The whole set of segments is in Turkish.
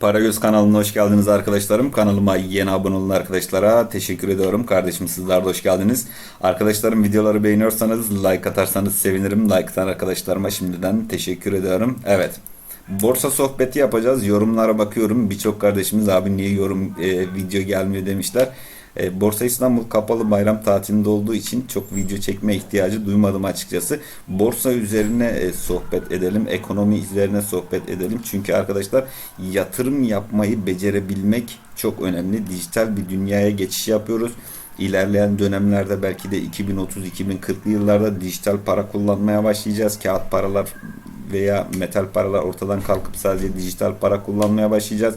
Paragöz kanalına hoş geldiniz arkadaşlarım. Kanalıma yeni abone olan arkadaşlara teşekkür ediyorum. Kardeşim sizler de hoş geldiniz. Arkadaşlarım videoları beğeniyorsanız like atarsanız sevinirim. Like atan arkadaşlarıma şimdiden teşekkür ediyorum. Evet. Borsa sohbeti yapacağız. Yorumlara bakıyorum. Birçok kardeşimiz abi niye yorum e, video gelmiyor demişler. E, Borsa İstanbul kapalı bayram tatilinde olduğu için çok video çekme ihtiyacı duymadım açıkçası. Borsa üzerine e, sohbet edelim, ekonomi üzerine sohbet edelim. Çünkü arkadaşlar yatırım yapmayı becerebilmek çok önemli. Dijital bir dünyaya geçiş yapıyoruz. İlerleyen dönemlerde belki de 2030-2040'lı yıllarda dijital para kullanmaya başlayacağız. Kağıt paralar veya metal paralar ortadan kalkıp sadece dijital para kullanmaya başlayacağız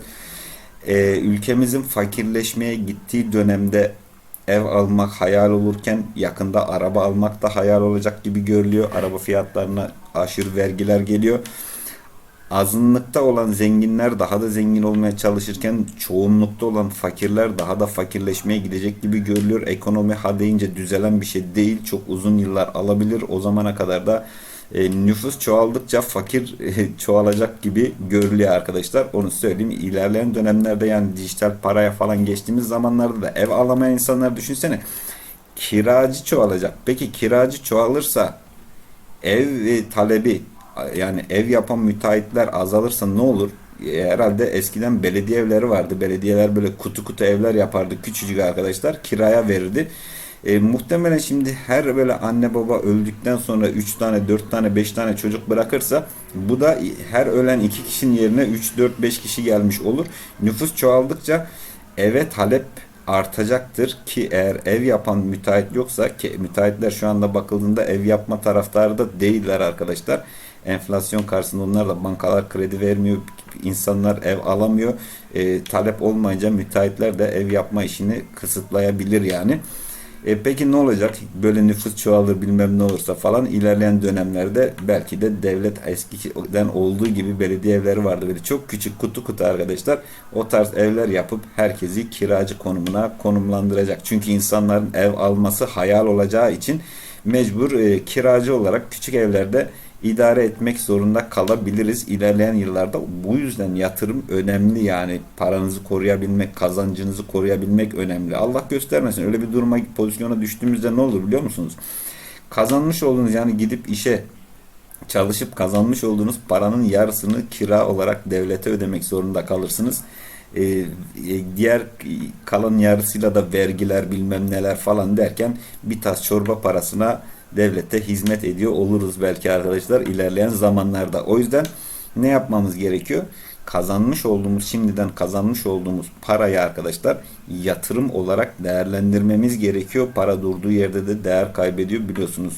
e, ülkemizin fakirleşmeye gittiği dönemde ev almak hayal olurken yakında araba almak da hayal olacak gibi görülüyor. Araba fiyatlarına aşırı vergiler geliyor. Azınlıkta olan zenginler daha da zengin olmaya çalışırken çoğunlukta olan fakirler daha da fakirleşmeye gidecek gibi görülüyor. Ekonomi ha deyince düzelen bir şey değil. Çok uzun yıllar alabilir. O zamana kadar da e, nüfus çoğaldıkça fakir e, çoğalacak gibi görülüyor arkadaşlar. Onu söyleyeyim. İlerleyen dönemlerde yani dijital paraya falan geçtiğimiz zamanlarda da ev alamayan insanlar düşünsene. Kiracı çoğalacak. Peki kiracı çoğalırsa ev e, talebi yani ev yapan müteahhitler azalırsa ne olur? E, Herhalde eskiden belediye evleri vardı. Belediyeler böyle kutu kutu evler yapardı. Küçücük arkadaşlar kiraya verirdi. E, muhtemelen şimdi her böyle anne baba öldükten sonra 3 tane 4 tane 5 tane çocuk bırakırsa bu da her ölen 2 kişinin yerine 3 4 5 kişi gelmiş olur. Nüfus çoğaldıkça eve talep artacaktır ki eğer ev yapan müteahhit yoksa ki müteahhitler şu anda bakıldığında ev yapma taraftarı da değiller arkadaşlar. Enflasyon karşısında onlar da bankalar kredi vermiyor. insanlar ev alamıyor. E, talep olmayınca müteahhitler de ev yapma işini kısıtlayabilir yani. E peki ne olacak? Böyle nüfus çoğalır bilmem ne olursa falan ilerleyen dönemlerde belki de devlet eskiden olduğu gibi belediye evleri vardı. Böyle çok küçük kutu kutu arkadaşlar. O tarz evler yapıp herkesi kiracı konumuna konumlandıracak. Çünkü insanların ev alması hayal olacağı için mecbur e, kiracı olarak küçük evlerde idare etmek zorunda kalabiliriz ilerleyen yıllarda. Bu yüzden yatırım önemli yani paranızı koruyabilmek, kazancınızı koruyabilmek önemli. Allah göstermesin öyle bir duruma pozisyona düştüğümüzde ne olur biliyor musunuz? Kazanmış olduğunuz yani gidip işe çalışıp kazanmış olduğunuz paranın yarısını kira olarak devlete ödemek zorunda kalırsınız. Ee, diğer kalan yarısıyla da vergiler bilmem neler falan derken bir tas çorba parasına devlete hizmet ediyor oluruz belki arkadaşlar ilerleyen zamanlarda. O yüzden ne yapmamız gerekiyor? Kazanmış olduğumuz, şimdiden kazanmış olduğumuz parayı arkadaşlar yatırım olarak değerlendirmemiz gerekiyor. Para durduğu yerde de değer kaybediyor biliyorsunuz.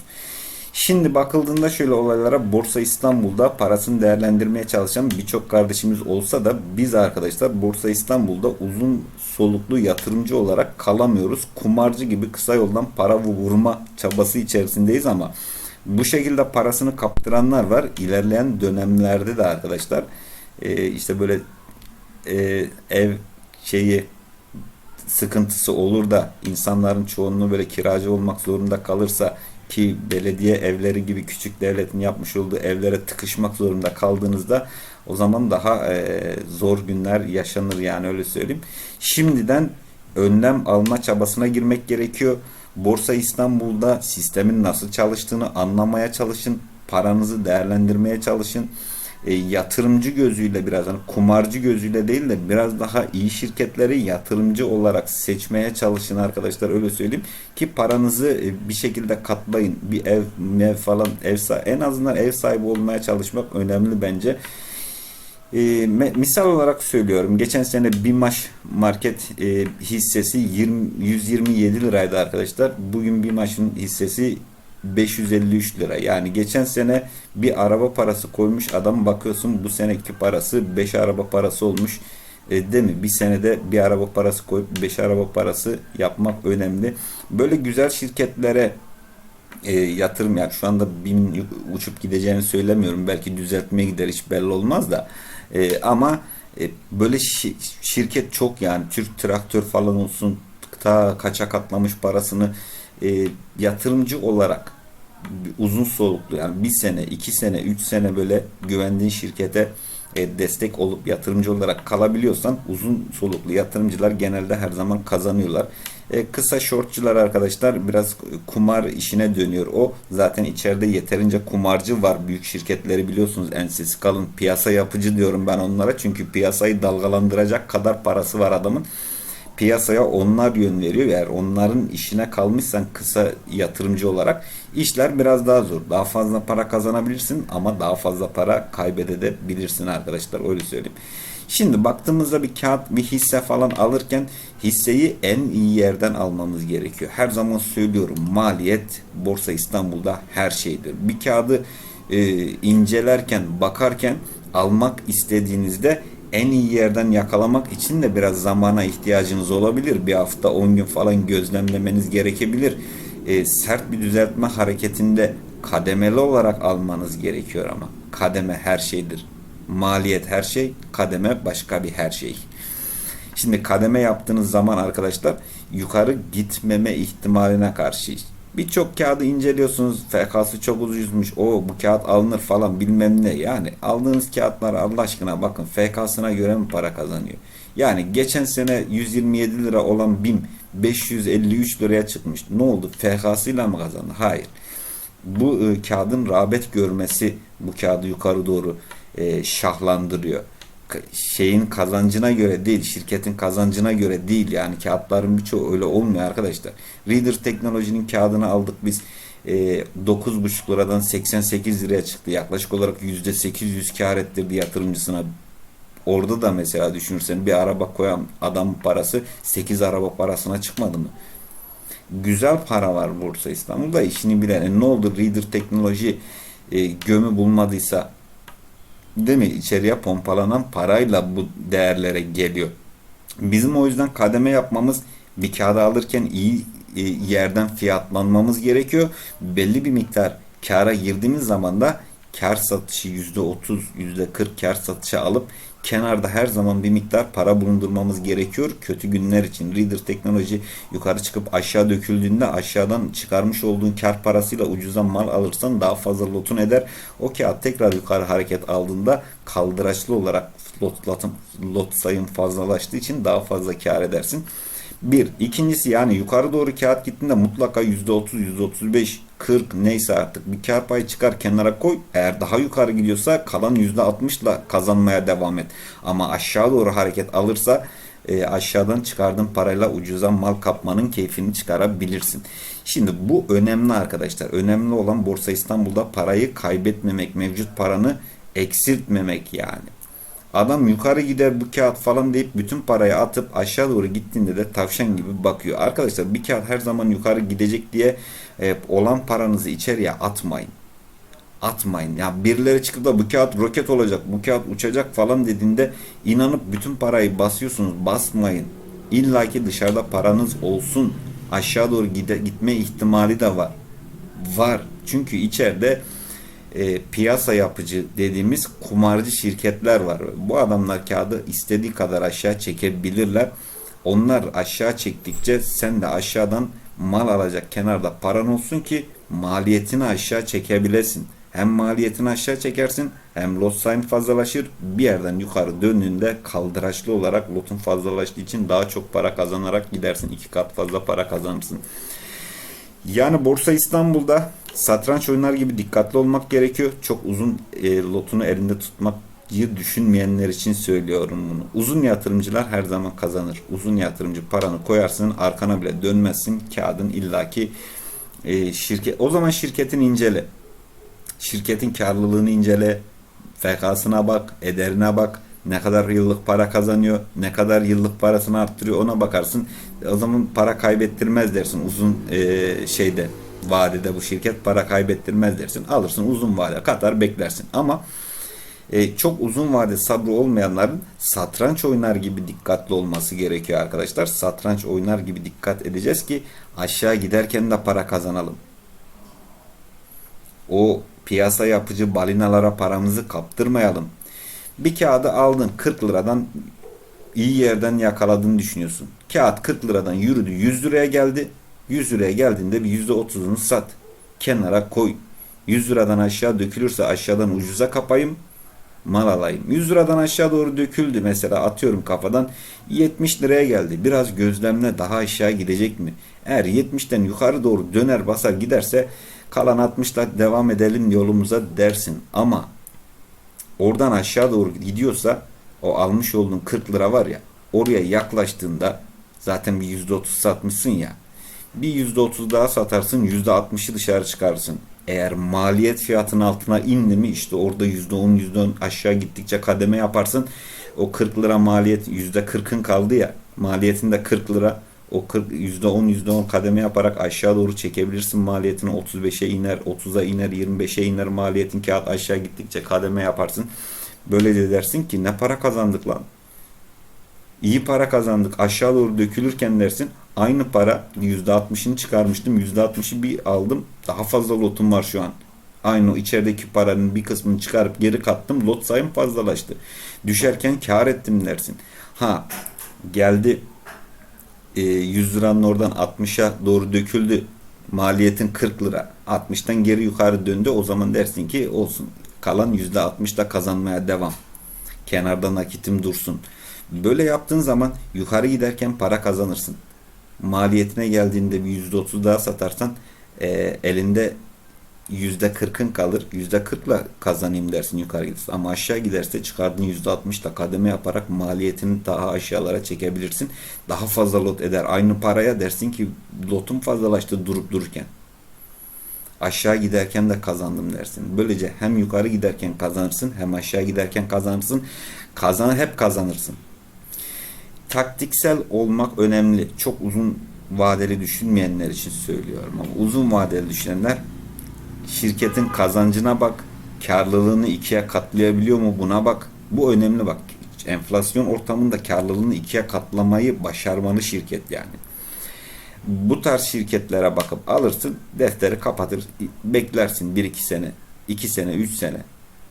Şimdi bakıldığında şöyle olaylara Borsa İstanbul'da parasını değerlendirmeye çalışan birçok kardeşimiz olsa da biz arkadaşlar Borsa İstanbul'da uzun soluklu yatırımcı olarak kalamıyoruz. Kumarcı gibi kısa yoldan para vurma çabası içerisindeyiz ama bu şekilde parasını kaptıranlar var. İlerleyen dönemlerde de arkadaşlar e, işte böyle e, ev şeyi sıkıntısı olur da insanların çoğunluğu böyle kiracı olmak zorunda kalırsa ki belediye evleri gibi küçük devletin yapmış olduğu evlere tıkışmak zorunda kaldığınızda o zaman daha e, zor günler yaşanır yani öyle söyleyeyim. Şimdiden önlem alma çabasına girmek gerekiyor. Borsa İstanbul'da sistemin nasıl çalıştığını anlamaya çalışın. Paranızı değerlendirmeye çalışın e, yatırımcı gözüyle biraz hani kumarcı gözüyle değil de biraz daha iyi şirketleri yatırımcı olarak seçmeye çalışın arkadaşlar öyle söyleyeyim ki paranızı e, bir şekilde katlayın bir ev ev falan ev en azından ev sahibi olmaya çalışmak önemli bence. E, misal olarak söylüyorum. Geçen sene Bimaş market e, hissesi 20, 127 liraydı arkadaşlar. Bugün Bimaş'ın hissesi 553 lira. Yani geçen sene bir araba parası koymuş adam bakıyorsun bu seneki parası 5 araba parası olmuş. E, değil mi? Bir senede bir araba parası koyup 5 araba parası yapmak önemli. Böyle güzel şirketlere e, yatırım yani şu anda bin uçup gideceğini söylemiyorum. Belki düzeltmeye gider hiç belli olmaz da. E, ama e, böyle şi şirket çok yani Türk traktör falan olsun ta kaça katlamış parasını e, yatırımcı olarak uzun soluklu yani bir sene, iki sene, üç sene böyle güvendiğin şirkete e, destek olup yatırımcı olarak kalabiliyorsan uzun soluklu yatırımcılar genelde her zaman kazanıyorlar. E, kısa shortçular arkadaşlar biraz kumar işine dönüyor o. Zaten içeride yeterince kumarcı var. Büyük şirketleri biliyorsunuz ensesi kalın. Piyasa yapıcı diyorum ben onlara. Çünkü piyasayı dalgalandıracak kadar parası var adamın piyasaya onlar yön veriyor. Eğer onların işine kalmışsan kısa yatırımcı olarak işler biraz daha zor. Daha fazla para kazanabilirsin ama daha fazla para kaybedebilirsin arkadaşlar öyle söyleyeyim. Şimdi baktığımızda bir kağıt bir hisse falan alırken hisseyi en iyi yerden almamız gerekiyor. Her zaman söylüyorum maliyet Borsa İstanbul'da her şeydir. Bir kağıdı e, incelerken bakarken almak istediğinizde en iyi yerden yakalamak için de biraz zamana ihtiyacınız olabilir. Bir hafta 10 gün falan gözlemlemeniz gerekebilir. E, sert bir düzeltme hareketinde kademeli olarak almanız gerekiyor ama. Kademe her şeydir. Maliyet her şey, kademe başka bir her şey. Şimdi kademe yaptığınız zaman arkadaşlar yukarı gitmeme ihtimaline karşı birçok kağıdı inceliyorsunuz. FK'sı çok ucuzmuş. O bu kağıt alınır falan bilmem ne. Yani aldığınız kağıtlar Allah aşkına bakın FK'sına göre mi para kazanıyor? Yani geçen sene 127 lira olan BİM 553 liraya çıkmış. Ne oldu? FK'sıyla mı kazandı? Hayır. Bu e, kağıdın rağbet görmesi bu kağıdı yukarı doğru e, şahlandırıyor şeyin kazancına göre değil, şirketin kazancına göre değil yani kağıtların birçoğu öyle olmuyor arkadaşlar. Reader teknolojinin kağıdını aldık biz e, 9,5 liradan 88 liraya çıktı. Yaklaşık olarak %800 kar ettirdi yatırımcısına. Orada da mesela düşünürsen bir araba koyan adam parası 8 araba parasına çıkmadı mı? Güzel para var Borsa İstanbul'da işini bilen. E ne oldu Reader teknoloji e, gömü bulmadıysa değil mi? İçeriye pompalanan parayla bu değerlere geliyor. Bizim o yüzden kademe yapmamız bir kağıda alırken iyi e, yerden fiyatlanmamız gerekiyor. Belli bir miktar kara girdiğimiz zaman da kar satışı %30, %40 kar satışı alıp kenarda her zaman bir miktar para bulundurmamız gerekiyor. Kötü günler için Reader teknoloji yukarı çıkıp aşağı döküldüğünde aşağıdan çıkarmış olduğun kar parasıyla ucuzdan mal alırsan daha fazla lotun eder. O kağıt tekrar yukarı hareket aldığında kaldıraçlı olarak lot, lot, lot sayın fazlalaştığı için daha fazla kar edersin. Bir. ikincisi yani yukarı doğru kağıt gittiğinde mutlaka %30, %35, 40 neyse artık bir kar payı çıkar kenara koy. Eğer daha yukarı gidiyorsa kalan %60 ile kazanmaya devam et. Ama aşağı doğru hareket alırsa e, aşağıdan çıkardığın parayla ucuza mal kapmanın keyfini çıkarabilirsin. Şimdi bu önemli arkadaşlar. Önemli olan Borsa İstanbul'da parayı kaybetmemek, mevcut paranı eksiltmemek yani. Adam yukarı gider bu kağıt falan deyip bütün parayı atıp aşağı doğru gittiğinde de tavşan gibi bakıyor. Arkadaşlar bir kağıt her zaman yukarı gidecek diye e, olan paranızı içeriye atmayın. Atmayın. Ya birileri çıkıp da bu kağıt roket olacak, bu kağıt uçacak falan dediğinde inanıp bütün parayı basıyorsunuz. Basmayın. İlla ki dışarıda paranız olsun. Aşağı doğru gide, gitme ihtimali de var. Var. Çünkü içeride e, piyasa yapıcı dediğimiz kumarcı şirketler var. Bu adamlar kağıdı istediği kadar aşağı çekebilirler. Onlar aşağı çektikçe sen de aşağıdan mal alacak kenarda paran olsun ki maliyetini aşağı çekebilesin. Hem maliyetini aşağı çekersin hem lot sayın fazlalaşır. Bir yerden yukarı döndüğünde kaldıraçlı olarak lotun fazlalaştığı için daha çok para kazanarak gidersin. iki kat fazla para kazanırsın. Yani Borsa İstanbul'da satranç oyunlar gibi dikkatli olmak gerekiyor. Çok uzun e, lotunu elinde tutmak düşünmeyenler için söylüyorum bunu. Uzun yatırımcılar her zaman kazanır. Uzun yatırımcı paranı koyarsın arkana bile dönmezsin. Kağıdın illaki e, şirket o zaman şirketin incele. Şirketin karlılığını incele. FK'sına bak, ederine bak. Ne kadar yıllık para kazanıyor, ne kadar yıllık parasını arttırıyor ona bakarsın. O zaman para kaybettirmez dersin uzun e, şeyde vadede bu şirket para kaybettirmez dersin. Alırsın uzun vade katar beklersin. Ama e, çok uzun vade sabrı olmayanların satranç oynar gibi dikkatli olması gerekiyor arkadaşlar. Satranç oynar gibi dikkat edeceğiz ki aşağı giderken de para kazanalım. O piyasa yapıcı balinalara paramızı kaptırmayalım. Bir kağıdı aldın 40 liradan iyi yerden yakaladığını düşünüyorsun. Kağıt 40 liradan yürüdü 100 liraya geldi. 100 liraya geldiğinde bir %30'unu sat. Kenara koy. 100 liradan aşağı dökülürse aşağıdan ucuza kapayım. mal alayım. 100 liradan aşağı doğru döküldü mesela atıyorum kafadan 70 liraya geldi. Biraz gözlemle daha aşağı gidecek mi? Eğer 70'ten yukarı doğru döner basar giderse kalan 60'la devam edelim yolumuza dersin. Ama oradan aşağı doğru gidiyorsa o almış olduğun 40 lira var ya oraya yaklaştığında zaten bir %30 satmışsın ya bir %30 daha satarsın %60'ı dışarı çıkarsın. Eğer maliyet fiyatının altına indi mi işte orada %10 %10 aşağı gittikçe kademe yaparsın. O 40 lira maliyet %40'ın kaldı ya maliyetinde 40 lira o 40 %10 %10 kademe yaparak aşağı doğru çekebilirsin maliyetini 35'e iner 30'a iner 25'e iner maliyetin kağıt aşağı gittikçe kademe yaparsın. Böyle de dersin ki ne para kazandık lan. İyi para kazandık aşağı doğru dökülürken dersin aynı para %60'ını çıkarmıştım %60'ı bir aldım daha fazla lotum var şu an. Aynı o içerideki paranın bir kısmını çıkarıp geri kattım lot sayım fazlalaştı. Düşerken kar ettim dersin. Ha geldi e, 100 liranın oradan 60'a doğru döküldü. Maliyetin 40 lira. 60'tan geri yukarı döndü. O zaman dersin ki olsun. Kalan %60'da kazanmaya devam. Kenarda nakitim dursun. Böyle yaptığın zaman yukarı giderken para kazanırsın. Maliyetine geldiğinde bir %30 daha satarsan e, elinde %40'ın kalır. %40'la kazanayım dersin yukarı gidersin. Ama aşağı giderse çıkardığın %60'la kademe yaparak maliyetini daha aşağılara çekebilirsin. Daha fazla lot eder. Aynı paraya dersin ki lotum fazlalaştı durup dururken. Aşağı giderken de kazandım dersin. Böylece hem yukarı giderken kazanırsın hem aşağı giderken kazanırsın. Kazan hep kazanırsın. Taktiksel olmak önemli. Çok uzun vadeli düşünmeyenler için söylüyorum ama uzun vadeli düşünenler şirketin kazancına bak, karlılığını ikiye katlayabiliyor mu buna bak. Bu önemli bak. Enflasyon ortamında karlılığını ikiye katlamayı başarmalı şirket yani. Bu tarz şirketlere bakıp alırsın, defteri kapatır, beklersin 1-2 sene, 2 sene, 3 sene.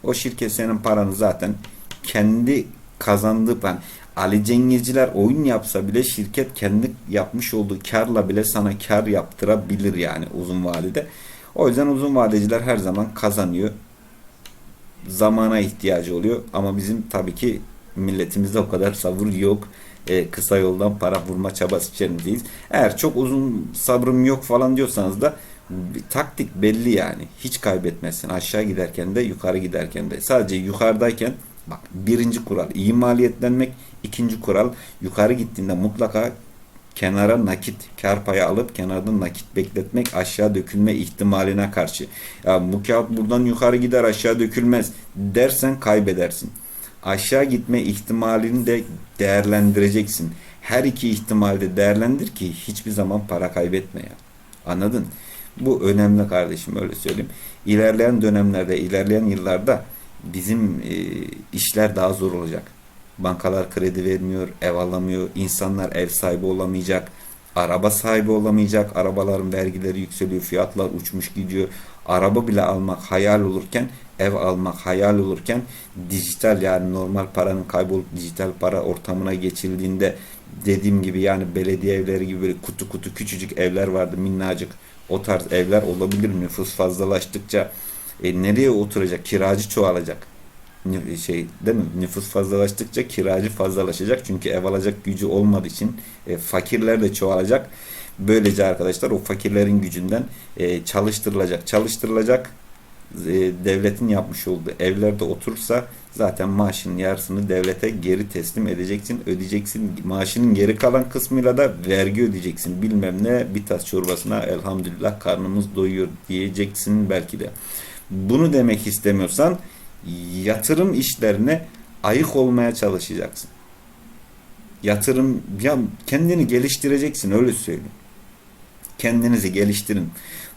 O şirket senin paranı zaten kendi kazandığı ben Ali Cengizciler oyun yapsa bile şirket kendi yapmış olduğu karla bile sana kar yaptırabilir yani uzun vadede. O yüzden uzun vadeciler her zaman kazanıyor. Zamana ihtiyacı oluyor ama bizim tabii ki milletimizde o kadar sabır yok. Ee, kısa yoldan para vurma çabası içerisindeyiz. Eğer çok uzun sabrım yok falan diyorsanız da taktik belli yani. Hiç kaybetmezsin. Aşağı giderken de yukarı giderken de. Sadece yukarıdayken bak birinci kural iyi maliyetlenmek. ikinci kural yukarı gittiğinde mutlaka kenara nakit kar payı alıp kenarda nakit bekletmek aşağı dökülme ihtimaline karşı. Ya bu kağıt buradan yukarı gider aşağı dökülmez dersen kaybedersin. Aşağı gitme ihtimalini de değerlendireceksin. Her iki ihtimalde değerlendir ki hiçbir zaman para kaybetme ya. Anladın? Bu önemli kardeşim öyle söyleyeyim. İlerleyen dönemlerde, ilerleyen yıllarda bizim e, işler daha zor olacak. Bankalar kredi vermiyor, ev alamıyor, insanlar ev sahibi olamayacak, araba sahibi olamayacak, arabaların vergileri yükseliyor, fiyatlar uçmuş gidiyor. Araba bile almak hayal olurken, ev almak hayal olurken dijital yani normal paranın kaybolup dijital para ortamına geçildiğinde dediğim gibi yani belediye evleri gibi böyle kutu kutu küçücük evler vardı minnacık. O tarz evler olabilir nüfus fazlalaştıkça e, nereye oturacak? Kiracı çoğalacak şey değil mi? Nüfus fazlalaştıkça kiracı fazlalaşacak. Çünkü ev alacak gücü olmadığı için e, fakirler de çoğalacak. Böylece arkadaşlar o fakirlerin gücünden e, çalıştırılacak. Çalıştırılacak e, devletin yapmış olduğu evlerde oturursa zaten maaşın yarısını devlete geri teslim edeceksin, ödeyeceksin. Maaşının geri kalan kısmıyla da vergi ödeyeceksin. Bilmem ne bir tas çorbasına elhamdülillah karnımız doyuyor diyeceksin belki de. Bunu demek istemiyorsan yatırım işlerine ayık olmaya çalışacaksın. Yatırım ya kendini geliştireceksin öyle söyleyeyim. Kendinizi geliştirin.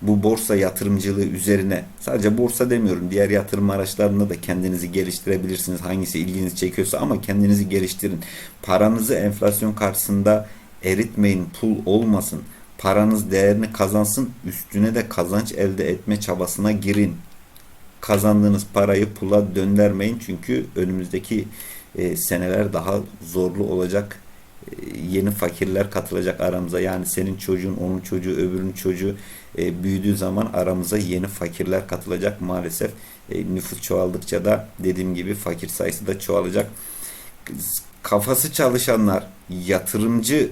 Bu borsa yatırımcılığı üzerine sadece borsa demiyorum. Diğer yatırım araçlarında da kendinizi geliştirebilirsiniz. Hangisi ilginizi çekiyorsa ama kendinizi geliştirin. Paranızı enflasyon karşısında eritmeyin. Pul olmasın. Paranız değerini kazansın. Üstüne de kazanç elde etme çabasına girin kazandığınız parayı pula döndürmeyin çünkü önümüzdeki e, seneler daha zorlu olacak. yeni fakirler katılacak aramıza. Yani senin çocuğun, onun çocuğu, öbürünün çocuğu e, büyüdüğü zaman aramıza yeni fakirler katılacak maalesef. E, nüfus çoğaldıkça da dediğim gibi fakir sayısı da çoğalacak. Kafası çalışanlar, yatırımcı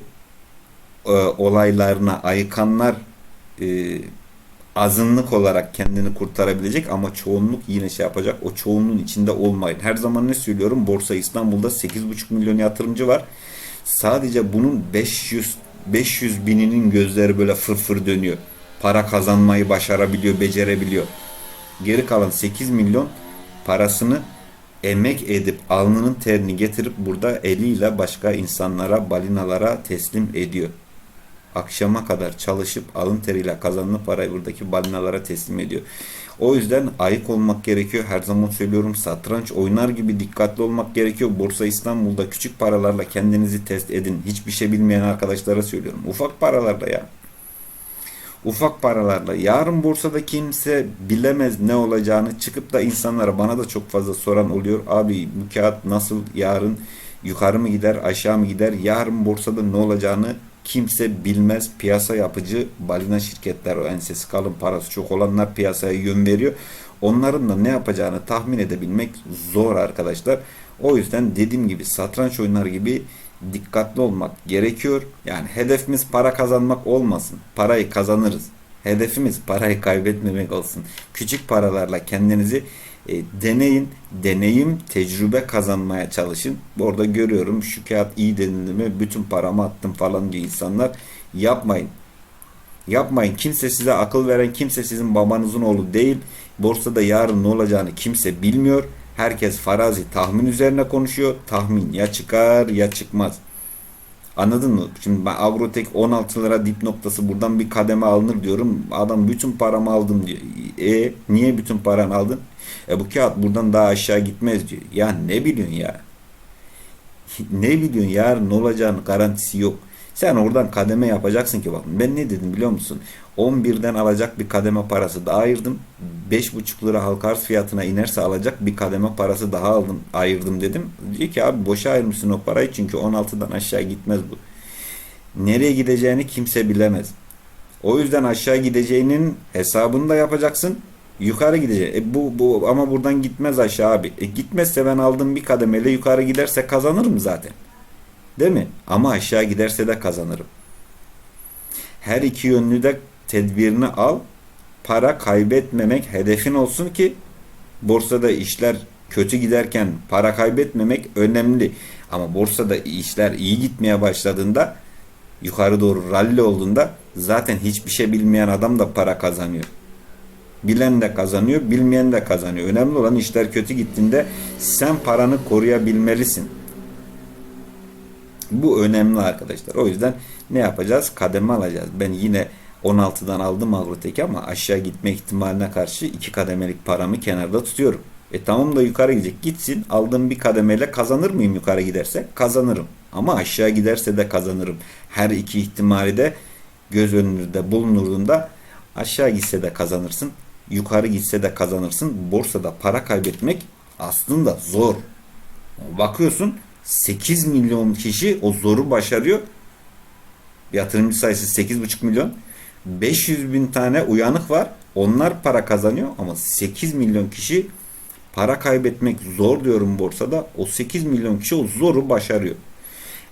e, olaylarına ayıkanlar e, azınlık olarak kendini kurtarabilecek ama çoğunluk yine şey yapacak. O çoğunluğun içinde olmayın. Her zaman ne söylüyorum? Borsa İstanbul'da 8,5 milyon yatırımcı var. Sadece bunun 500 500 bininin gözleri böyle fırfır dönüyor. Para kazanmayı başarabiliyor, becerebiliyor. Geri kalan 8 milyon parasını emek edip alnının terini getirip burada eliyle başka insanlara, balinalara teslim ediyor akşama kadar çalışıp alın teriyle kazanılan parayı buradaki balinalara teslim ediyor. O yüzden ayık olmak gerekiyor. Her zaman söylüyorum satranç oynar gibi dikkatli olmak gerekiyor. Borsa İstanbul'da küçük paralarla kendinizi test edin. Hiçbir şey bilmeyen arkadaşlara söylüyorum. Ufak paralarla ya. Ufak paralarla. Yarın borsada kimse bilemez ne olacağını çıkıp da insanlara bana da çok fazla soran oluyor. Abi bu kağıt nasıl yarın yukarı mı gider aşağı mı gider yarın borsada ne olacağını kimse bilmez piyasa yapıcı balina şirketler o ensesi kalın parası çok olanlar piyasaya yön veriyor. Onların da ne yapacağını tahmin edebilmek zor arkadaşlar. O yüzden dediğim gibi satranç oyunları gibi dikkatli olmak gerekiyor. Yani hedefimiz para kazanmak olmasın. Parayı kazanırız. Hedefimiz parayı kaybetmemek olsun. Küçük paralarla kendinizi e, deneyin, deneyim, tecrübe kazanmaya çalışın. Orada görüyorum şu kağıt iyi denildi mi bütün paramı attım falan diyor insanlar. Yapmayın. Yapmayın. Kimse size akıl veren kimse sizin babanızın oğlu değil. Borsada yarın ne olacağını kimse bilmiyor. Herkes farazi tahmin üzerine konuşuyor. Tahmin ya çıkar ya çıkmaz. Anladın mı? Şimdi ben Agrotek 16 lira dip noktası buradan bir kademe alınır diyorum. Adam bütün paramı aldım diyor. E niye bütün paranı aldın? E bu kağıt buradan daha aşağı gitmez diyor. Ya ne biliyorsun ya? ne biliyorsun yarın ne olacağını garantisi yok. Sen oradan kademe yapacaksın ki bakın ben ne dedim biliyor musun? 11'den alacak bir kademe parası daha ayırdım. 5,5 lira halka arz fiyatına inerse alacak bir kademe parası daha aldım ayırdım dedim. Diyor ki abi boşa ayırmışsın o parayı çünkü 16'dan aşağı gitmez bu. Nereye gideceğini kimse bilemez. O yüzden aşağı gideceğinin hesabını da yapacaksın. Yukarı gidecek. E bu, bu ama buradan gitmez aşağı abi. E gitmezse ben aldığım bir kademeyle yukarı giderse kazanırım zaten. Değil mi? Ama aşağı giderse de kazanırım. Her iki yönlü de tedbirini al. Para kaybetmemek hedefin olsun ki borsada işler kötü giderken para kaybetmemek önemli. Ama borsada işler iyi gitmeye başladığında yukarı doğru rally olduğunda zaten hiçbir şey bilmeyen adam da para kazanıyor. Bilen de kazanıyor, bilmeyen de kazanıyor. Önemli olan işler kötü gittiğinde sen paranı koruyabilmelisin. Bu önemli arkadaşlar. O yüzden ne yapacağız? Kademe alacağız. Ben yine 16'dan aldım Agrotek'i ama aşağı gitme ihtimaline karşı iki kademelik paramı kenarda tutuyorum. E tamam da yukarı gidecek. Gitsin. Aldığım bir kademeyle kazanır mıyım yukarı giderse? Kazanırım. Ama aşağı giderse de kazanırım. Her iki ihtimali de göz önünde bulunurduğunda aşağı gitse de kazanırsın. Yukarı gitse de kazanırsın. Borsada para kaybetmek aslında zor. Bakıyorsun 8 milyon kişi o zoru başarıyor. Yatırımcı sayısı 8,5 milyon. 500 bin tane uyanık var. Onlar para kazanıyor ama 8 milyon kişi para kaybetmek zor diyorum borsada. O 8 milyon kişi o zoru başarıyor.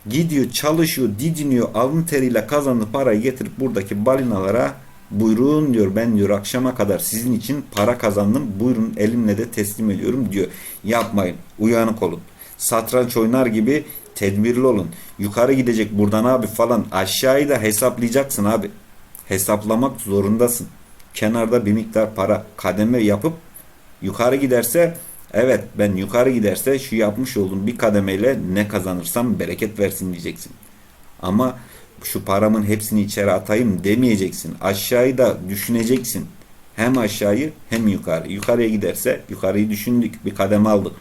Gidiyor, çalışıyor, didiniyor, alın teriyle kazandığı parayı getirip buradaki balinalara buyurun diyor ben diyor akşama kadar sizin için para kazandım buyurun elimle de teslim ediyorum diyor. Yapmayın, uyanık olun satranç oynar gibi tedbirli olun. Yukarı gidecek buradan abi falan aşağıyı da hesaplayacaksın abi. Hesaplamak zorundasın. Kenarda bir miktar para kademe yapıp yukarı giderse evet ben yukarı giderse şu yapmış olduğum bir kademeyle ne kazanırsam bereket versin diyeceksin. Ama şu paramın hepsini içeri atayım demeyeceksin. Aşağıyı da düşüneceksin. Hem aşağıyı hem yukarı. Yukarıya giderse yukarıyı düşündük. Bir kademe aldık.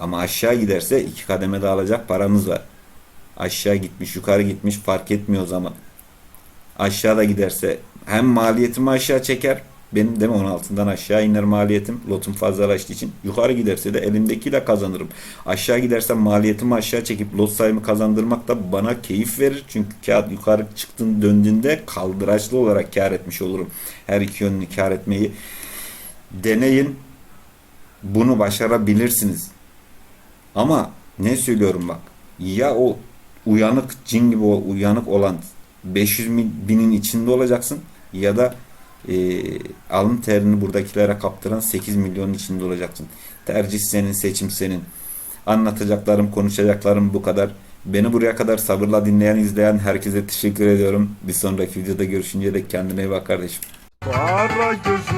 Ama aşağı giderse iki kademe de alacak paramız var. Aşağı gitmiş yukarı gitmiş fark etmiyor zaman. Aşağıda giderse hem maliyetimi aşağı çeker benim mi 16'dan aşağı iner maliyetim lotum fazlalaştığı için. Yukarı giderse de elimdekiyle kazanırım. Aşağı giderse maliyetimi aşağı çekip lot sayımı kazandırmak da bana keyif verir. Çünkü kağıt yukarı çıktığın döndüğünde kaldıraçlı olarak kar etmiş olurum. Her iki yönlü kar etmeyi deneyin. Bunu başarabilirsiniz. Ama ne söylüyorum bak. Ya o uyanık cin gibi o uyanık olan 500 bin- binin içinde olacaksın ya da e, alın terini buradakilere kaptıran 8 milyonun içinde olacaksın. Tercih senin, seçim senin. Anlatacaklarım, konuşacaklarım bu kadar. Beni buraya kadar sabırla dinleyen, izleyen herkese teşekkür ediyorum. Bir sonraki videoda görüşünce de kendine iyi bak kardeşim. Para gözün